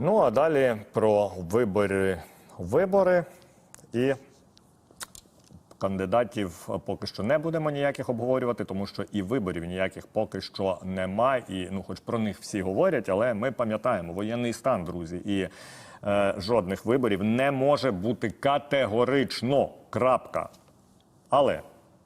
Ну а далі про вибори, вибори і кандидатів поки що не будемо ніяких обговорювати, тому що і виборів ніяких поки що немає. І ну, хоч про них всі говорять, але ми пам'ятаємо воєнний стан, друзі, і е, жодних виборів не може бути категорично. Крапка. Але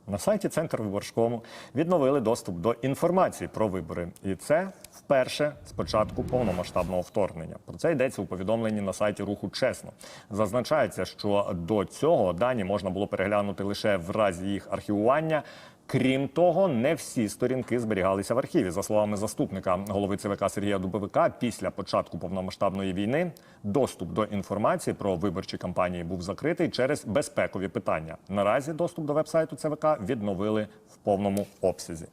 на сайті Центр виборчкому відновили доступ до інформації про вибори, і це вперше з початку повномасштабного вторгнення. Про це йдеться у повідомленні на сайті руху чесно. Зазначається, що до цього дані можна було переглянути лише в разі їх архівування. Крім того, не всі сторінки зберігалися в архіві. За словами заступника голови ЦВК Сергія Дубовика, після початку повномасштабної війни доступ до інформації про виборчі кампанії був закритий через безпекові питання. Наразі доступ до вебсайту ЦВК відновили в повному обсязі.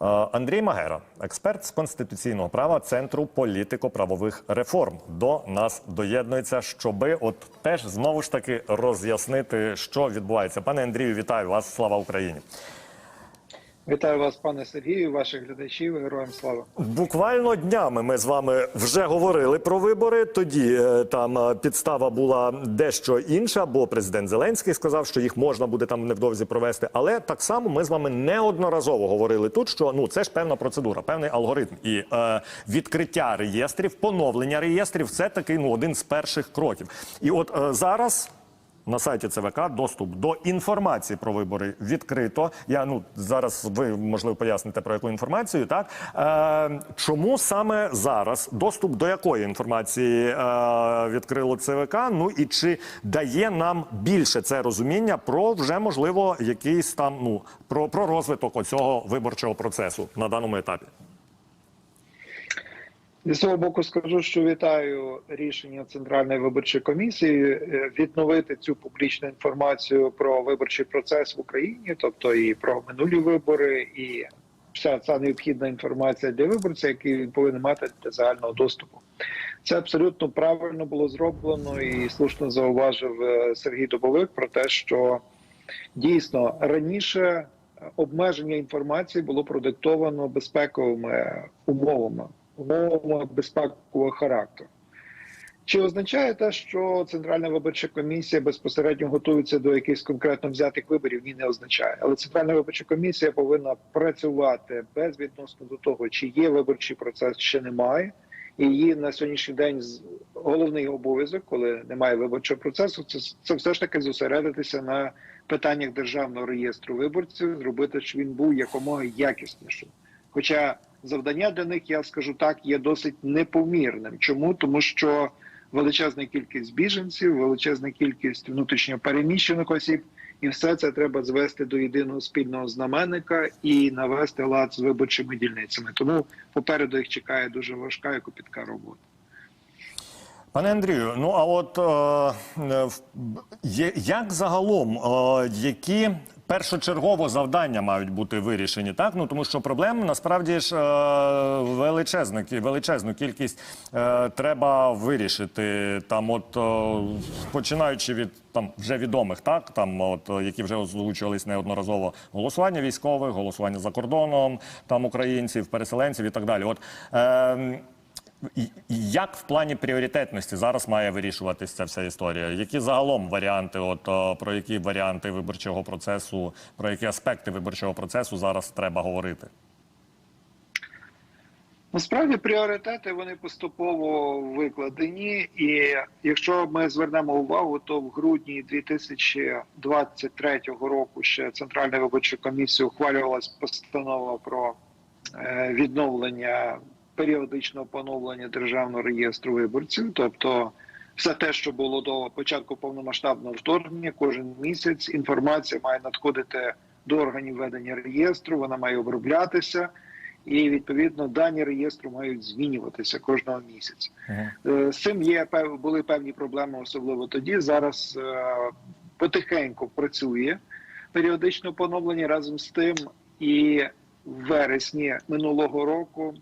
Е, Андрій Магера, експерт з конституційного права Центру політико-правових реформ, до нас доєднується, щоби от теж знову ж таки роз'яснити, що відбувається. Пане Андрію, вітаю вас! Слава Україні! Вітаю вас, пане Сергію, ваших глядачів, героям слава. Буквально днями ми з вами вже говорили про вибори. Тоді е, там е, підстава була дещо інша, бо президент Зеленський сказав, що їх можна буде там невдовзі провести. Але так само ми з вами неодноразово говорили тут, що ну це ж певна процедура, певний алгоритм. І е, відкриття реєстрів, поновлення реєстрів це такий ну один з перших кроків. І от е, зараз. На сайті ЦВК доступ до інформації про вибори відкрито. Я ну зараз ви можливо поясните про яку інформацію. Так е, чому саме зараз доступ до якої інформації е, відкрило ЦВК? Ну і чи дає нам більше це розуміння про вже можливо якийсь там ну про, про розвиток оцього виборчого процесу на даному етапі? Зі свого боку скажу, що вітаю рішення Центральної виборчої комісії е, відновити цю публічну інформацію про виборчий процес в Україні, тобто і про минулі вибори, і вся ця необхідна інформація для виборця, який він повинен мати для загального доступу. Це абсолютно правильно було зроблено і слушно зауважив е, Сергій Добовик про те, що дійсно раніше обмеження інформації було продиктовано безпековими умовами умовами безпекового характеру. Чи означає те, що Центральна виборча комісія безпосередньо готується до якихось конкретно взятих виборів? Ні, не означає. Але Центральна виборча комісія повинна працювати безвідносно до того, чи є виборчий процес, чи немає. І її на сьогоднішній день головний обов'язок, коли немає виборчого процесу, це, це все ж таки зосередитися на питаннях державного реєстру виборців, зробити, щоб він був якомога якіснішим. Хоча завдання для них, я скажу так, є досить непомірним. Чому? Тому що величезна кількість біженців, величезна кількість внутрішньо переміщених осіб, і все це треба звести до єдиного спільного знаменника і навести лад з виборчими дільницями. Тому попереду їх чекає дуже важка і копітка робота. Пане Андрію, ну а от е, як загалом, е, які першочергово завдання мають бути вирішені, так? Ну тому що проблем насправді ж е, величезна, величезну кількість е, треба вирішити. Там, от е, починаючи від там вже відомих, так там, от які вже озвучувались неодноразово голосування військових, голосування за кордоном, там українців, переселенців і так далі. От е, Як в плані пріоритетності зараз має вирішуватися ця вся історія? Які загалом варіанти, от про які варіанти виборчого процесу, про які аспекти виборчого процесу зараз треба говорити? Насправді пріоритети вони поступово викладені, і якщо ми звернемо увагу, то в грудні 2023 року ще Центральна виборча комісія ухвалювалась постанова про е, відновлення періодичного поновлення державного реєстру виборців, тобто все те, що було до початку повномасштабного вторгнення, кожен місяць інформація має надходити до органів ведення реєстру, вона має оброблятися і відповідно дані реєстру мають змінюватися кожного місяця. Е, З цим є були певні проблеми, особливо тоді. Зараз е, потихеньку працює періодично поновлення разом з тим, і в вересні минулого року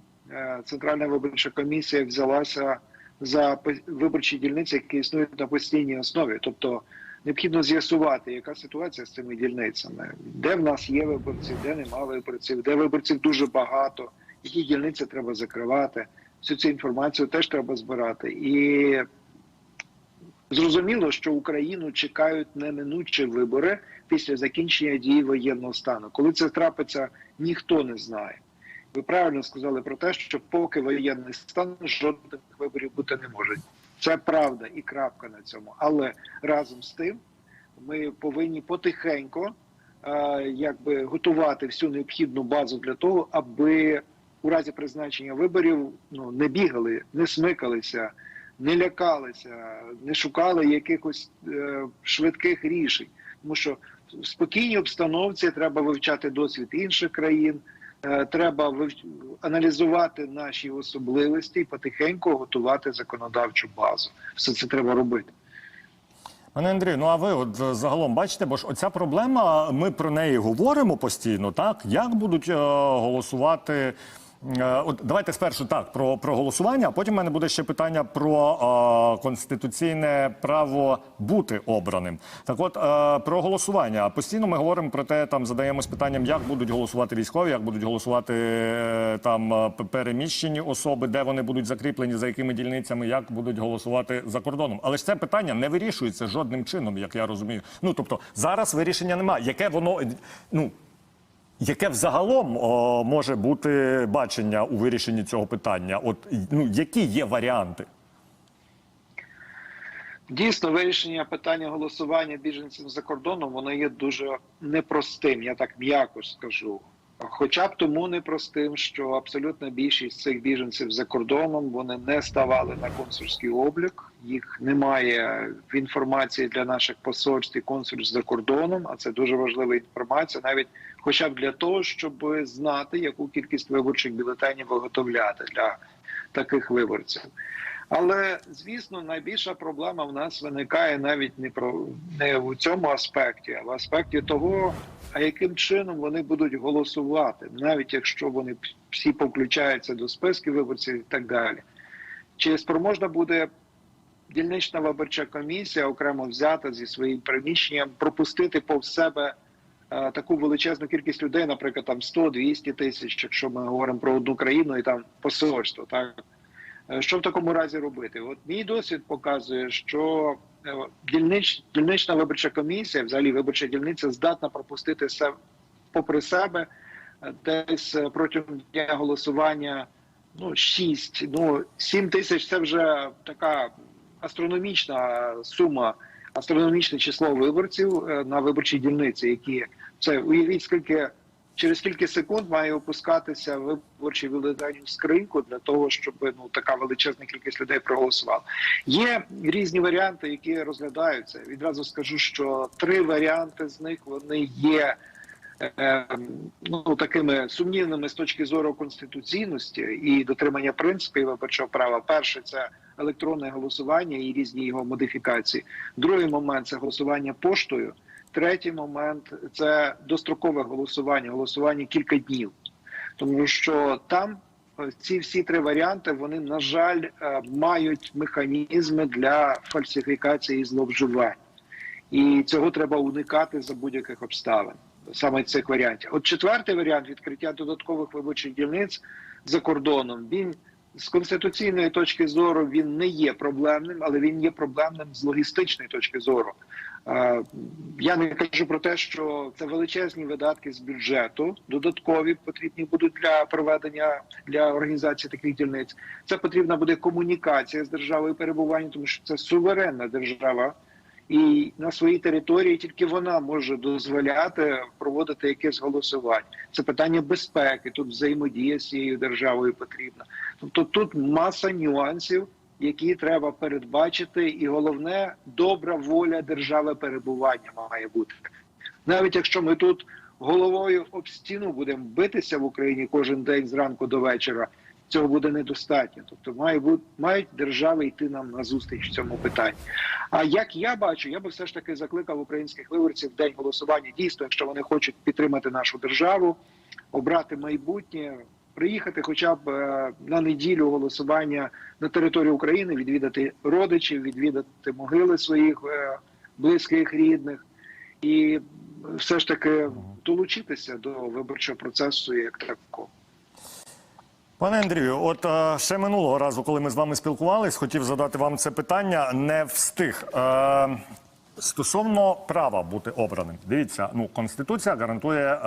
Центральна виборча комісія взялася за виборчі дільниці, які існують на постійній основі, тобто. Необхідно з'ясувати, яка ситуація з цими дільницями, де в нас є виборці, де нема виборців, де виборців дуже багато, які дільниці треба закривати. всю цю інформацію теж треба збирати. І зрозуміло, що Україну чекають неминучі вибори після закінчення дії воєнного стану. Коли це трапиться, ніхто не знає. Ви правильно сказали про те, що поки воєнний стан жодних виборів бути не може. Це правда і крапка на цьому. Але разом з тим ми повинні потихеньку е, якби готувати всю необхідну базу для того, аби у разі призначення виборів ну не бігали, не смикалися, не лякалися, не шукали якихось е, швидких рішень. Тому що в спокійній обстановці треба вивчати досвід інших країн. Е, Треба аналізувати наші особливості і потихеньку готувати законодавчу базу. Все це треба робити. Пане Андрію, ну а ви от е, загалом бачите, бо ж оця проблема, ми про неї говоримо постійно, так? Як будуть е, голосувати? Е, от давайте спершу так про, про голосування, а потім в мене буде ще питання про е, конституційне право бути обраним. Так от е, про голосування. Постійно ми говоримо про те, там задаємось питанням, як будуть голосувати військові, як будуть голосувати е, там е, переміщені особи, де вони будуть закріплені, за якими дільницями, як будуть голосувати за кордоном. Але ж це питання не вирішується жодним чином, як я розумію. Ну тобто зараз вирішення немає. Яке воно ну. Яке взагалом о, може бути бачення у вирішенні цього питання? От ну які є варіанти? Дійсно, вирішення питання голосування біженців за кордоном воно є дуже непростим, я так м'яко скажу. Хоча б тому непростим, що абсолютна більшість цих біженців за кордоном вони не ставали на консульський облік. Їх немає в інформації для наших посольств і консульств за кордоном. А це дуже важлива інформація, навіть хоча б для того, щоб знати, яку кількість виборчих бюлетенів виготовляти для таких виборців. Але звісно, найбільша проблема в нас виникає навіть не про не в цьому аспекті, а в аспекті того, а яким чином вони будуть голосувати, навіть якщо вони всі повключаються до списків виборців і так далі. Чи спроможна буде дільнична виборча комісія окремо взята зі своїм приміщенням пропустити повз себе е, таку величезну кількість людей, наприклад, там 100-200 тисяч, якщо ми говоримо про одну країну і там посольство, так. Е, Що в такому разі робити? От мій досвід показує, що дільнич, дільнична виборча комісія, взагалі виборча дільниця, здатна пропустити все попри себе е, десь е, протягом дня голосування ну 6, ну 7 тисяч це вже така астрономічна сума, астрономічне число виборців е, на виборчій дільниці, які це уявіть скільки через кілька секунд має опускатися виборчий бюлетень в скриньку для того, щоб ну така величезна кількість людей проголосувала. Є різні варіанти, які розглядаються. Відразу скажу, що три варіанти з них вони є. е, Ну, такими сумнівними з точки зору конституційності і дотримання принципів виборчого права. Перше це електронне голосування і різні його модифікації. Другий момент це голосування поштою. Третій момент це дострокове голосування, голосування кілька днів, тому що там е, ці всі три варіанти вони на жаль е, мають механізми для фальсифікації і зловживань, і цього треба уникати за будь-яких обставин. Саме цих варіантів. От четвертий варіант відкриття додаткових виборчих дільниць за кордоном. Він з конституційної точки зору він не є проблемним, але він є проблемним з логістичної точки зору. Я не кажу про те, що це величезні видатки з бюджету, додаткові потрібні будуть для проведення для організації таких дільниць. Це потрібна буде комунікація з державою перебування, тому що це суверенна держава, і на своїй території тільки вона може дозволяти проводити якесь голосування. Це питання безпеки. Тут взаємодія з цією державою потрібна. Тобто тут маса нюансів, які треба передбачити, і головне добра воля держави перебування має бути. Навіть якщо ми тут головою об стіну будемо битися в Україні кожен день зранку до вечора, цього буде недостатньо. Тобто, має бути мають держави йти нам на зустріч в цьому питанні. А як я бачу, я би все ж таки закликав українських виборців в день голосування. Дійсно, якщо вони хочуть підтримати нашу державу, обрати майбутнє, приїхати, хоча б е, на неділю голосування на територію України, відвідати родичів, відвідати могили своїх е, близьких рідних і все ж таки долучитися до виборчого процесу як такого. Пане Андрію, от е, ще минулого разу, коли ми з вами спілкувались, хотів задати вам це питання, не встиг. Стосовно права бути обраним, дивіться, ну конституція гарантує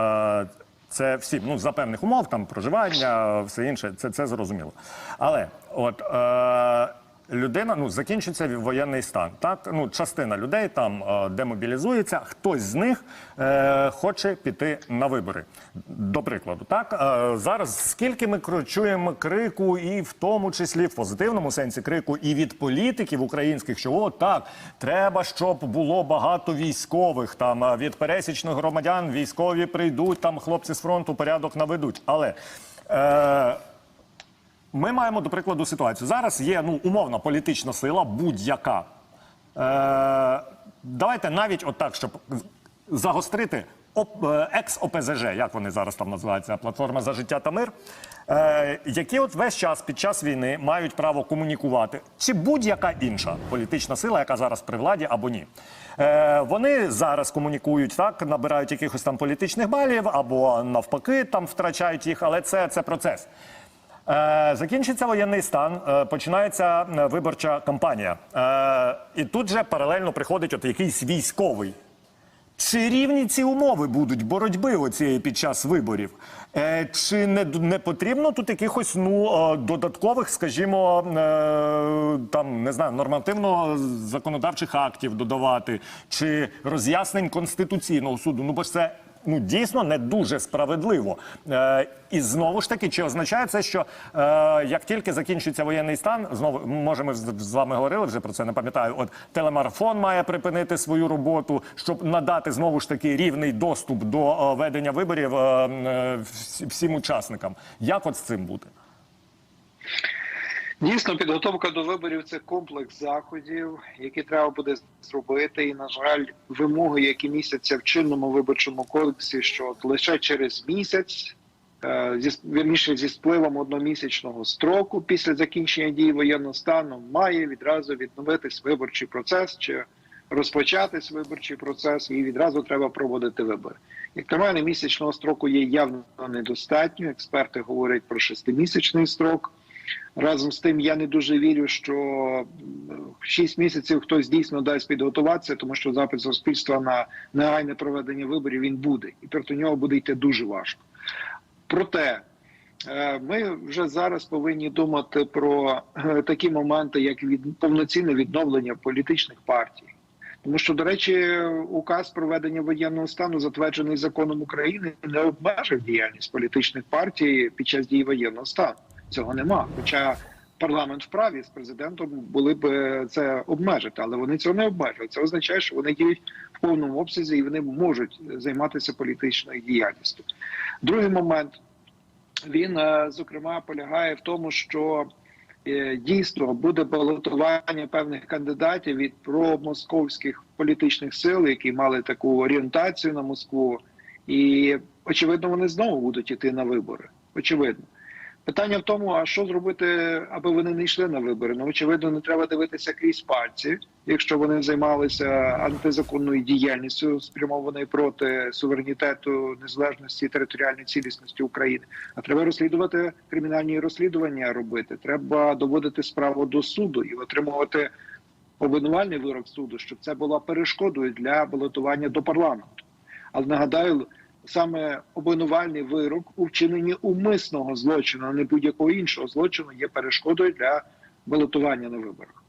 це всім. Ну за певних умов, там проживання, все інше, це, це зрозуміло. Але от. Е, Людина ну закінчиться воєнний стан. Так ну частина людей там е, демобілізується. Хтось з них е, хоче піти на вибори. До прикладу, так е, зараз скільки ми чуємо крику, і в тому числі в позитивному сенсі крику, і від політиків українських, що о, так треба, щоб було багато військових. Там від пересічних громадян військові прийдуть, там хлопці з фронту порядок наведуть. Але е, ми маємо, до прикладу, ситуацію. Зараз є ну, умовна політична сила, будь-яка. Е, давайте навіть отак, щоб загострити оп, е, екс-ОПЗЖ, як вони зараз там називаються, платформа за життя та мир, е, які от весь час під час війни мають право комунікувати, чи будь-яка інша політична сила, яка зараз при владі або ні. Е, вони зараз комунікують так, набирають якихось там політичних балів або навпаки там втрачають їх, але це, це процес. Е, Закінчиться воєнний стан, е, починається е, виборча кампанія. І тут же паралельно приходить от якийсь військовий. Чи рівні ці умови будуть боротьби оцієї під час виборів? Чи не, не потрібно тут якихось ну додаткових, скажімо, там не знаю, нормативно законодавчих актів додавати, чи роз'яснень конституційного суду? Ну бо ж це ну дійсно не дуже справедливо. Е, і знову ж таки, чи означає це, що е, як тільки закінчиться воєнний стан, знову може ми з вами говорили вже про це, не пам'ятаю. От телемарафон має припинити свою роботу, щоб надати знову ж таки рівний доступ до е, ведення виборів е, е, всім учасникам. Як от з цим бути? Дійсно, підготовка до виборів це комплекс заходів, які треба буде зробити. І, на жаль, вимоги, які містяться в чинному виборчому кодексі, що лише через місяць, е, зі вірніше зі спливом одномісячного строку після закінчення дії воєнного стану, має відразу відновитись виборчий процес чи розпочатись виборчий процес, і відразу треба проводити вибори. Як на мене, місячного строку є явно недостатньо. Експерти говорять про шестимісячний строк. Разом з тим, я не дуже вірю, що м, 6 місяців хтось дійсно дасть підготуватися, тому що запит суспільства на негайне проведення виборів він буде, і проти нього буде йти дуже важко. Проте е, ми вже зараз повинні думати про е, такі моменти, як від повноцінне відновлення політичних партій. Тому що, до речі, указ про введення воєнного стану, затверджений законом України, не обмежив діяльність політичних партій під час дії воєнного стану. Цього нема. Хоча парламент вправі з президентом були б е, це обмежити, але вони цього не обмежують. Це означає, що вони діють в повному обсязі і вони можуть займатися політичною діяльністю. Другий момент він е, зокрема полягає в тому, що е, дійсно буде балотування певних кандидатів від промосковських політичних сил, які мали таку орієнтацію на Москву, і очевидно, вони знову будуть іти на вибори. Очевидно. Питання в тому, а що зробити, аби вони не йшли на вибори? Ну, очевидно, не треба дивитися крізь пальці, якщо вони займалися антизаконною діяльністю, спрямованою проти суверенітету, незалежності і територіальної цілісності України. А треба розслідувати кримінальні розслідування робити. Треба доводити справу до суду і отримувати обвинувальний вирок суду, щоб це була перешкодою для балотування до парламенту. Але нагадаю, саме обвинувальний вирок у вчиненні умисного злочину, а не будь-якого іншого злочину, є перешкодою для балотування на виборах.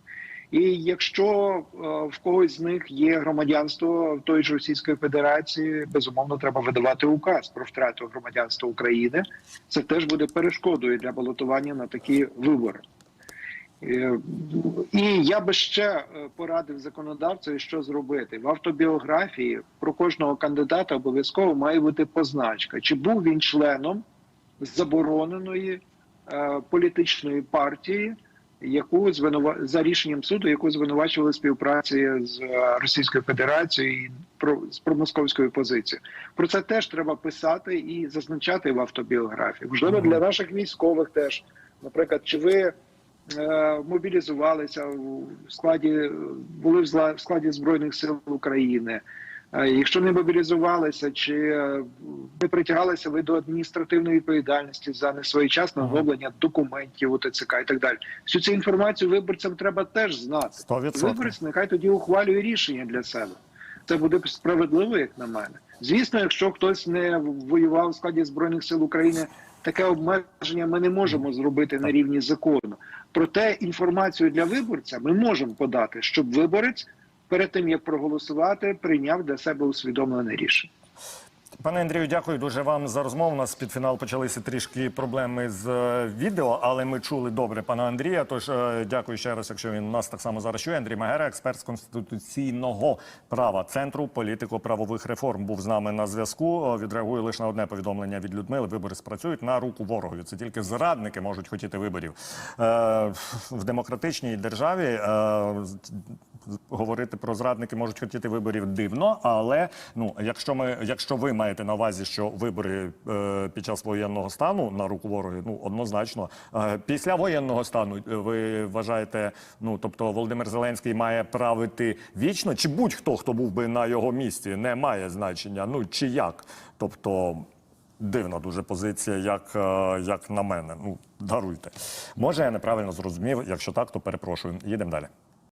І якщо е, в когось з них є громадянство в той ж Російської Федерації, безумовно треба видавати указ про втрату громадянства України. Це теж буде перешкодою для балотування на такі вибори. Е, І я би ще е, порадив законодавцеві, що зробити в автобіографії про кожного кандидата обов'язково має бути позначка, чи був він членом забороненої е, політичної партії, яку звинува... за рішенням суду, яку звинувачували в співпраці з Російською Федерацією і про з промосковською позицією. Про це теж треба писати і зазначати в автобіографії. Можливо, для наших військових теж, наприклад, чи ви мобілізувалися в складі, були в в складі збройних сил України. Е, Якщо не мобілізувалися чи е, не притягалися ви до адміністративної відповідальності за несвоєчасне оновлення документів у ТЦК і так далі, всю цю інформацію виборцям треба теж знати. 100%. Виборець нехай тоді ухвалює рішення для себе. Це буде справедливо, як на мене. Звісно, якщо хтось не воював у складі збройних сил України, таке обмеження ми не можемо зробити на рівні закону. Проте інформацію для виборця ми можемо подати, щоб виборець перед тим як проголосувати, прийняв для себе усвідомлене рішення. Пане Андрію, дякую дуже вам за розмову. У нас під фінал почалися трішки проблеми з е, відео, але ми чули добре пана Андрія. Тож е, дякую ще раз, якщо він нас так само зараз чує. Андрій Магера, експерт з конституційного права центру політико-правових реформ, був з нами на зв'язку. Е, Відреагую лише на одне повідомлення від Людмили. Вибори спрацюють на руку ворогові. Це тільки зрадники можуть хотіти виборів в демократичній державі. Говорити про зрадники можуть хотіти виборів дивно, але ну якщо ми, якщо ви маєте на увазі, що вибори е, під час воєнного стану на руку ворогів, ну однозначно е, після воєнного стану е, ви вважаєте, ну тобто Володимир Зеленський має правити вічно, чи будь-хто, хто був би на його місці, не має значення. Ну чи як? Тобто. Дивна дуже позиція, як, е, як на мене. Ну, даруйте. Може, я неправильно зрозумів. Якщо так, то перепрошую. Їдемо далі.